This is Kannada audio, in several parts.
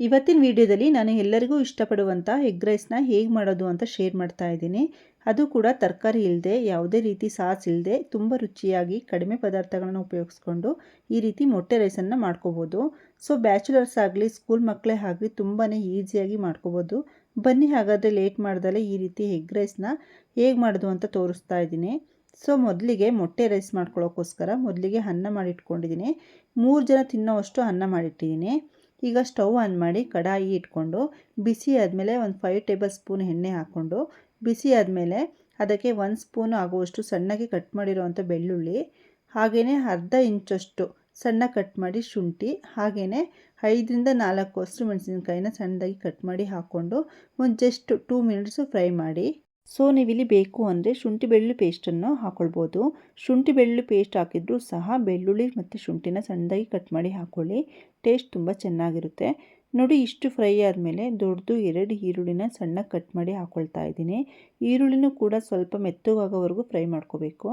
ಇವತ್ತಿನ ವಿಡಿಯೋದಲ್ಲಿ ನಾನು ಎಲ್ಲರಿಗೂ ಇಷ್ಟಪಡುವಂಥ ಎಗ್ ರೈಸ್ನ ಹೇಗೆ ಮಾಡೋದು ಅಂತ ಶೇರ್ ಮಾಡ್ತಾ ಇದ್ದೀನಿ. ಅದು ಕೂಡ ತರಕಾರಿ ಇಲ್ಲದೆ, ಯಾವುದೇ ರೀತಿ ಸಾಸ್ ಇಲ್ಲದೆ, ತುಂಬ ರುಚಿಯಾಗಿ ಕಡಿಮೆ ಪದಾರ್ಥಗಳನ್ನು ಉಪಯೋಗಿಸ್ಕೊಂಡು ಈ ರೀತಿ ಮೊಟ್ಟೆ ರೈಸನ್ನು ಮಾಡ್ಕೋಬೋದು. ಸೊ, ಬ್ಯಾಚುಲರ್ಸ್ ಆಗಲಿ, ಸ್ಕೂಲ್ ಮಕ್ಕಳೇ ಆಗಲಿ ತುಂಬಾ ಈಸಿಯಾಗಿ ಮಾಡ್ಕೋಬೋದು. ಬನ್ನಿ, ಹಾಗಾದರೆ ಲೇಟ್ ಮಾಡ್ದಲೇ ಈ ರೀತಿ ಎಗ್ ರೈಸ್ನ ಹೇಗೆ ಮಾಡೋದು ಅಂತ ತೋರಿಸ್ತಾ ಇದ್ದೀನಿ. ಸೊ, ಮೊದಲಿಗೆ ಮೊಟ್ಟೆ ರೈಸ್ ಮಾಡ್ಕೊಳ್ಳೋಕ್ಕೋಸ್ಕರ ಮೊದಲಿಗೆ ಅನ್ನ ಮಾಡಿಟ್ಕೊಂಡಿದ್ದೀನಿ. ಮೂರು ಜನ ತಿನ್ನೋವಷ್ಟು ಅನ್ನ ಮಾಡಿಟ್ಟಿದ್ದೀನಿ. ಈಗ ಸ್ಟವ್ ಆನ್ ಮಾಡಿ ಕಡಾಯಿ ಇಟ್ಕೊಂಡು ಬಿಸಿ ಆದಮೇಲೆ ಒಂದು ಫೈವ್ ಟೇಬಲ್ ಸ್ಪೂನ್ ಎಣ್ಣೆ ಹಾಕ್ಕೊಂಡು ಬಿಸಿ ಆದಮೇಲೆ ಅದಕ್ಕೆ ಒಂದು ಸ್ಪೂನ್ ಆಗುವಷ್ಟು ಸಣ್ಣಗೆ ಕಟ್ ಮಾಡಿರೋವಂಥ ಬೆಳ್ಳುಳ್ಳಿ ಹಾಗೆಯೇ ಅರ್ಧ ಇಂಚಷ್ಟು ಸಣ್ಣ ಕಟ್ ಮಾಡಿ ಶುಂಠಿ ಹಾಗೆಯೇ ಐದರಿಂದ ನಾಲ್ಕು ಹಸಿರು ಮೆಣಸಿನ್ಕಾಯಿನ ಸಣ್ಣದಾಗಿ ಕಟ್ ಮಾಡಿ ಹಾಕ್ಕೊಂಡು ಒಂದು ಜಸ್ಟ್ ಟೂ ಮಿನಿಟ್ಸು ಫ್ರೈ ಮಾಡಿ. ಸೊ, ನೀವಿಲ್ಲಿ ಬೇಕು ಅಂದರೆ ಶುಂಠಿ ಬೆಳ್ಳುಳ್ಳಿ ಪೇಸ್ಟನ್ನು ಹಾಕ್ಕೊಳ್ಬೋದು ಶುಂಠಿ ಬೆಳ್ಳುಳ್ಳಿ ಪೇಸ್ಟ್ ಹಾಕಿದರೂ ಸಹ ಬೆಳ್ಳುಳ್ಳಿ ಮತ್ತು ಶುಂಠಿನ ಸಣ್ಣದಾಗಿ ಕಟ್ ಮಾಡಿ ಹಾಕ್ಕೊಳ್ಳಿ ಟೇಸ್ಟ್ ತುಂಬ ಚೆನ್ನಾಗಿರುತ್ತೆ. ನೋಡಿ, ಇಷ್ಟು ಫ್ರೈ ಆದಮೇಲೆ ದೊಡ್ಡದು ಎರಡು ಈರುಳ್ಳಿನ ಸಣ್ಣ ಕಟ್ ಮಾಡಿ ಹಾಕ್ಕೊಳ್ತಾ ಇದ್ದೀನಿ. ಈರುಳ್ಳಿನೂ ಕೂಡ ಸ್ವಲ್ಪ ಮೆತ್ತಗಾಗೋವರೆಗೂ ಫ್ರೈ ಮಾಡ್ಕೋಬೇಕು.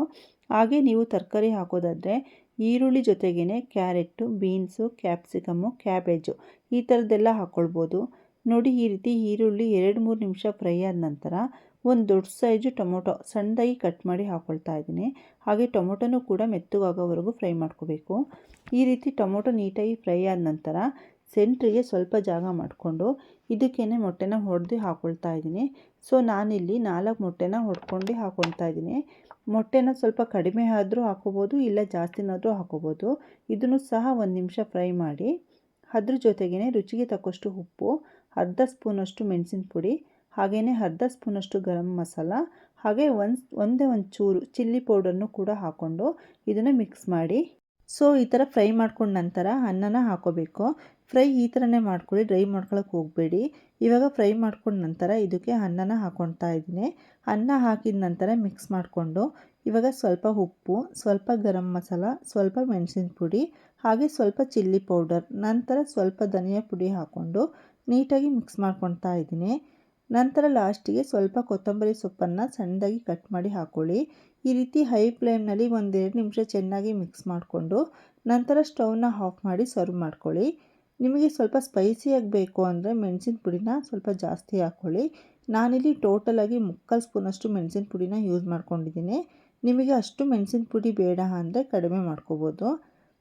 ಹಾಗೆ ನೀವು ತರಕಾರಿ ಹಾಕೋದಾದರೆ ಈರುಳ್ಳಿ ಜೊತೆಗೇ ಕ್ಯಾರೆಟು, ಬೀನ್ಸು ಕ್ಯಾಪ್ಸಿಕಮ್ಮು ಕ್ಯಾಬೇಜು ಈ ಥರದ್ದೆಲ್ಲ ಹಾಕ್ಕೊಳ್ಬೋದು ನೋಡಿ ಈ ರೀತಿ ಈರುಳ್ಳಿ ಎರಡು ಮೂರು ನಿಮಿಷ ಫ್ರೈ ಆದ ನಂತರ ಒಂದು ದೊಡ್ಡ ಸೈಜು ಟೊಮೊಟೊ ಸಣ್ಣದಾಗಿ ಕಟ್ ಮಾಡಿ ಹಾಕ್ಕೊಳ್ತಾ ಇದ್ದೀನಿ. ಹಾಗೆ ಟೊಮೊಟೊನೂ ಕೂಡ ಮೆತ್ತಗಾಗೋವರೆಗೂ ಫ್ರೈ ಮಾಡ್ಕೋಬೇಕು. ಈ ರೀತಿ ಟೊಮೊಟೊ ನೀಟಾಗಿ ಫ್ರೈ ಆದ ನಂತರ ಸೆಂಟ್ರಿಗೆ ಸ್ವಲ್ಪ ಜಾಗ ಮಾಡಿಕೊಂಡು ಇದಕ್ಕೇ ಮೊಟ್ಟೆನ ಹೊಡೆದು ಹಾಕ್ಕೊಳ್ತಾ ಇದ್ದೀನಿ. ಸೊ, ನಾನಿಲ್ಲಿ ನಾಲ್ಕು ಮೊಟ್ಟೆನ ಹೊಡ್ಕೊಂಡು ಹಾಕ್ಕೊಳ್ತಾ ಇದ್ದೀನಿ. ಮೊಟ್ಟೆನ ಸ್ವಲ್ಪ ಕಡಿಮೆ ಆದರೂ ಹಾಕೋಬೋದು, ಇಲ್ಲ ಜಾಸ್ತಿನಾದರೂ ಹಾಕೋಬೋದು. ಇದನ್ನು ಸಹ ಒಂದು ನಿಮಿಷ ಫ್ರೈ ಮಾಡಿ ಅದ್ರ ಜೊತೆಗೇ ರುಚಿಗೆ ತಕ್ಕಷ್ಟು ಉಪ್ಪು ಅರ್ಧ ಸ್ಪೂನಷ್ಟು ಮೆಣಸಿನ ಪುಡಿ ಹಾಗೆಯೇ ಅರ್ಧ ಸ್ಪೂನಷ್ಟು ಗರಂ ಮಸಾಲ, ಹಾಗೆ ಒಂದು ಒಂದೇ ಒಂದು ಚೂರು ಚಿಲ್ಲಿ ಪೌಡರ್ನು ಕೂಡ ಹಾಕ್ಕೊಂಡು ಇದನ್ನು ಮಿಕ್ಸ್ ಮಾಡಿ. ಸೊ, ಈ ಥರ ಫ್ರೈ ಮಾಡ್ಕೊಂಡ ನಂತರ ಅನ್ನನ ಹಾಕೋಬೇಕು. ಫ್ರೈ ಈ ಥರನೇ ಮಾಡ್ಕೊಳ್ಳಿ, ಡ್ರೈ ಮಾಡ್ಕೊಳಕ್ಕೆ ಹೋಗಬೇಡಿ. ಇವಾಗ ಫ್ರೈ ಮಾಡ್ಕೊಂಡ ನಂತರ ಇದಕ್ಕೆ ಅನ್ನನ ಹಾಕ್ಕೊಳ್ತಾ ಇದ್ದೀನಿ. ಅನ್ನ ಹಾಕಿದ ನಂತರ ಮಿಕ್ಸ್ ಮಾಡಿಕೊಂಡು ಇವಾಗ ಸ್ವಲ್ಪ ಉಪ್ಪು, ಸ್ವಲ್ಪ ಗರಂ ಮಸಾಲ, ಸ್ವಲ್ಪ ಮೆಣಸಿನ ಪುಡಿ, ಹಾಗೆ ಸ್ವಲ್ಪ ಚಿಲ್ಲಿ ಪೌಡರ್, ನಂತರ ಸ್ವಲ್ಪ ಧನಿಯಾ ಪುಡಿ ಹಾಕ್ಕೊಂಡು ನೀಟಾಗಿ ಮಿಕ್ಸ್ ಮಾಡ್ಕೊತಾ ಇದ್ದೀನಿ. ನಂತರ ಲಾಸ್ಟಿಗೆ ಸ್ವಲ್ಪ ಕೊತ್ತಂಬರಿ ಸೊಪ್ಪನ್ನು ಸಣ್ಣದಾಗಿ ಕಟ್ ಮಾಡಿ ಹಾಕ್ಕೊಳ್ಳಿ ಈ ರೀತಿ ಹೈ ಫ್ಲೇಮ್ನಲ್ಲಿ ಒಂದೆರಡು ನಿಮಿಷ ಚೆನ್ನಾಗಿ ಮಿಕ್ಸ್ ಮಾಡಿಕೊಂಡು ನಂತರ ಸ್ಟೌವ್ನ ಆಫ್ ಮಾಡಿ ಸರ್ವ್ ಮಾಡ್ಕೊಳ್ಳಿ. ನಿಮಗೆ ಸ್ವಲ್ಪ ಸ್ಪೈಸಿಯಾಗಿ ಬೇಕು ಅಂದರೆ ಮೆಣಸಿನ ಪುಡಿನ ಸ್ವಲ್ಪ ಜಾಸ್ತಿ ಹಾಕ್ಕೊಳ್ಳಿ ನಾನಿಲ್ಲಿ ಟೋಟಲಾಗಿ ಮುಕ್ಕಾಲು ಸ್ಪೂನಷ್ಟು ಮೆಣಸಿನ ಪುಡಿನ ಯೂಸ್ ಮಾಡ್ಕೊಂಡಿದ್ದೀನಿ. ನಿಮಗೆ ಅಷ್ಟು ಮೆಣಸಿನ ಪುಡಿ ಬೇಡ ಅಂದರೆ ಕಡಿಮೆ ಮಾಡ್ಕೋಬೋದು.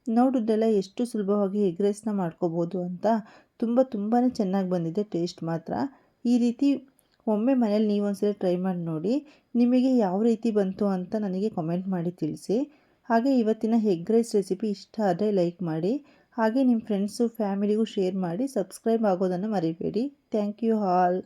ನೋಡಿದ್ರೆಲ್ಲ ಎಷ್ಟು ಸುಲಭವಾಗಿ ಎಗ್ ರೈಸ್ನ ಮಾಡ್ಕೋಬೋದು ಅಂತ ತುಂಬ ತುಂಬಾ ಚೆನ್ನಾಗಿ ಬಂದಿದೆ ಟೇಸ್ಟ್ ಮಾತ್ರ. ಈ ರೀತಿ ಒಮ್ಮೆ ಮನೇಲಿ ನೀವು ಒಂದ್ಸಲ ಟ್ರೈ ಮಾಡಿ ನೋಡಿ, ನಿಮಗೆ ಯಾವ ರೀತಿ ಬಂತು ಅಂತ ನನಗೆ ಕಮೆಂಟ್ ಮಾಡಿ ತಿಳಿಸಿ. ಹಾಗೆ ಇವತ್ತಿನ ಎಗ್ ರೈಸ್ ರೆಸಿಪಿ ಇಷ್ಟ ಆದರೆ ಲೈಕ್ ಮಾಡಿ, ಹಾಗೆ ನಿಮ್ಮ ಫ್ರೆಂಡ್ಸು ಫ್ಯಾಮಿಲಿಗೂ ಶೇರ್ ಮಾಡಿ ಸಬ್ಸ್ಕ್ರೈಬ್ ಆಗೋದನ್ನು ಮರಿಬೇಡಿ. Thank you all